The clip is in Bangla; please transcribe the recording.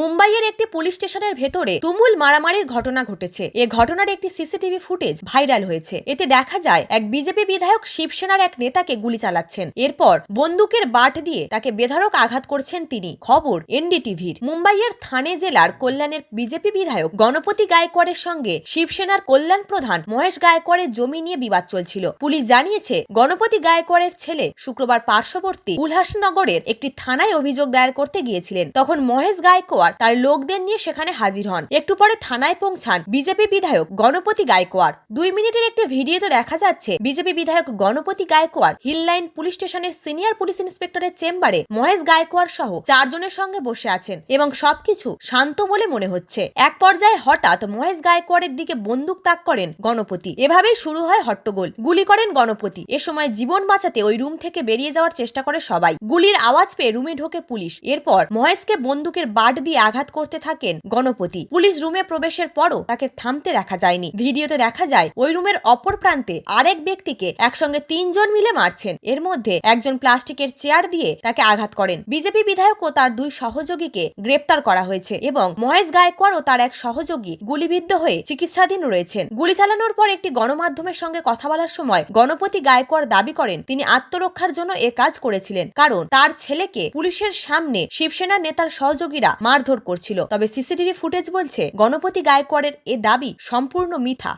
মুম্বাইয়ের একটি পুলিশ স্টেশনের ভেতরে তুমুল মারামারির ঘটনা ঘটেছে। এ ঘটনার একটি সিসিটিভি ফুটেজ ভাইরাল হয়েছে। এতে দেখা যায়, এক বিজেপি বিধায়ক শিবসেনার এক নেতাকে গুলি চালাচ্ছেন। এরপর বন্দুকের বাট দিয়ে তাকে বেধারক আঘাত করছেন তিনি। খবর এনডিটিভির। মুম্বাইয়ের থানে জেলার কল্যাণের বিজেপি বিধায়ক গণপতি গায়কোয়াড়ের সঙ্গে শিবসেনার কল্যাণ প্রধান মহেশ গায়কোয়াড়ের জমি নিয়ে বিবাদ চলছিল। পুলিশ জানিয়েছে, গণপতি গায়কোয়াড়ের ছেলে শুক্রবার পার্শ্ববর্তী উল্লাসনগরের একটি থানায় অভিযোগ দায়ের করতে গিয়েছিলেন। তখন মহেশ গায়কোয়াড় তার লোকদের নিয়ে সেখানে হাজির হন। একটু পরে থানায় পৌঁছান বিজেপি বিধায়ক গণপতি গায়কোয়াড়। দুই মিনিটের একটি ভিডিওতে দেখা যাচ্ছে বিজেপি বিধায়ক Ganpati Gaikwad Hill Line police স্টেশনের সিনিয়র পুলিশ ইন্সপেক্টরের চেম্বারে মহেশ গায়কোয়াড় সহ চারজনের সঙ্গে বসে আছেন এবং সবকিছু শান্ত বলে মনে হচ্ছে। এক পর্যায়ে হঠাৎ মহেশ গায়কোয়াড়ের দিকে বন্দুক তাক করেন গণপতি। এভাবেই শুরু হয় হট্টগোল। গুলি করেন গণপতি। এ সময় জীবন বাঁচাতে ওই রুম থেকে বেরিয়ে যাওয়ার চেষ্টা করে সবাই। গুলির আওয়াজ পেয়ে রুমে ঢোকে পুলিশ। এরপর মহেশকে বন্দুকের বাট দিয়ে আঘাত করতে থাকেন গণপতি। পুলিশ রুমে প্রবেশের পরও তাকে থামতে দেখা যায়নি। ভিডিওতে দেখা যায়, ওই রুমের অপর প্রান্তে আরেক ব্যক্তিকে একসঙ্গে তিনজন মিলে মারছেন। এর মধ্যে একজন প্লাস্টিকের চেয়ার দিয়ে তাকে আঘাত করেন। বিজেপি বিধায়ক ও তার দুই সহযোগীকে গ্রেপ্তার করা হয়েছে এবং মহেশ গায়কোয়াড় ও তার এক সহযোগী গুলিবিদ্ধ হয়ে চিকিৎসাধীন রয়েছেন। গুলি চালানোর পর একটি গণমাধ্যমের সঙ্গে কথা বলার সময় গণপতি গায়কোয়াড় দাবি করেন, তিনি আত্মরক্ষার জন্য এ কাজ করেছিলেন। কারণ তার ছেলেকে পুলিশের সামনে শিবসেনা নেতার সহযোগীরা মারধর করছিল। তবে সিসিটিভি ফুটেজ বলছে গণপতি গায়কোয়াড়ের এ দাবি সম্পূর্ণ মিথ্যা।